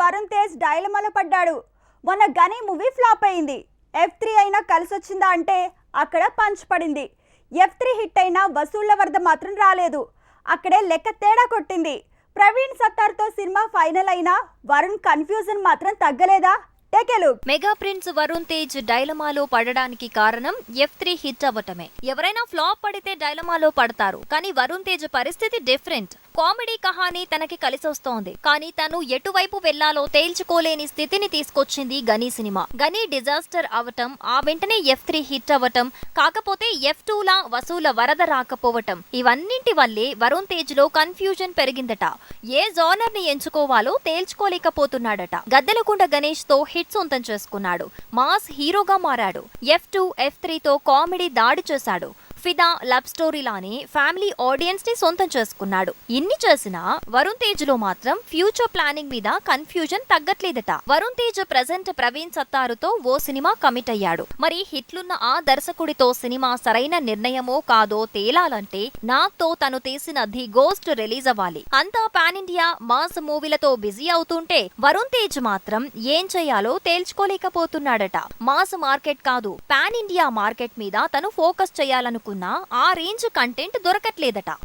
వరుణ్ తేజ్ డైలమాలో పడ్డాడు. మొన్న గని మూవీ ఫ్లాప్ అయింది. ఎఫ్ త్రీ అయినా కలిసి వచ్చిందా అంటే అక్కడ పంచ్ పడింది. ఎఫ్ త్రీ హిట్ అయినా వసూళ్ళ వరద మాత్రం రాలేదు. అక్కడే లెక్క తేడా కొట్టింది. ప్రవీణ్ సత్తార్తో సినిమా ఫైనల్ అయినా వరుణ్ కన్ఫ్యూజన్ మాత్రం తగ్గలేదా? మెగా ప్రిన్స్ వరుణ్ తేజ్ డైలమాలో పడడానికి కారణం ఎఫ్ త్రీ హిట్ అవ్వటమే. ఎవరైనా ఫ్లాప్ పడితే డైలమాలో పడతారు. కానీ వరుణ్ తేజ్ పరిస్థితి డిఫరెంట్. కామెడీ కహాని తనకి కలిసొస్తోంది. కానీ తను ఎటువైపు వెళ్ళాలో తేల్చుకోలేని స్థితిని తీసుకొచ్చింది గనీ సినిమా. గనీ డిజాస్టర్ అవటం ఆ వెంటనే ఎఫ్ త్రీ హిట్ అవ్వటం కాకపోతే ఎఫ్ టూలా వసూల వరద రాకపోవటం ఇవన్నింటి వల్లే వరుణ్ తేజ్లో కన్ఫ్యూజన్ పెరిగిందట. ఏ జోనర్ని ఎంచుకోవాలో తేల్చుకోలేకపోతున్నాడట. గద్దెలకుండ గణేష్తో హిట్ సొంతం చేసుకున్నాడు. మాస్ హీరోగా మారాడు. ఎఫ్ టూ ఎఫ్ త్రీతో కామెడీ దాడి చేశాడు. ఫిదా లవ్ స్టోరీలానే ఫ్యామిలీ ఆడియన్స్ని సొంతం చేసుకున్నాడు. ఇన్ని చేసినా వరుణ్ తేజ్లో మాత్రం ఫ్యూచర్ ప్లానింగ్ మీద కన్ఫ్యూజన్ తగ్గట్లేదట. వరుణ్ తేజ్ ప్రజెంట్ ప్రవీణ్ సత్తారుతో ఓ సినిమా కమిట్ అయ్యాడు. మరి హిట్లున్న ఆ దర్శకుడితో సినిమా సరైన నిర్ణయమో కాదో తేలాలంటే నాగ్తో తను తీసిన ది గోస్ట్ రిలీజ్ అవ్వాలి. అంతా పాన్ ఇండియా మాస్ మూవీలతో బిజీ అవుతుంటే వరుణ్ తేజ్ మాత్రం ఏం చేయాలో తేల్చుకోలేకపోతున్నాడట. మాస్ మార్కెట్ కాదు పాన్ ఇండియా మార్కెట్ మీద తను ఫోకస్ చేయాలనుకున్నా ఆ రేంజ్ కంటెంట్ దొరకట్లేదట.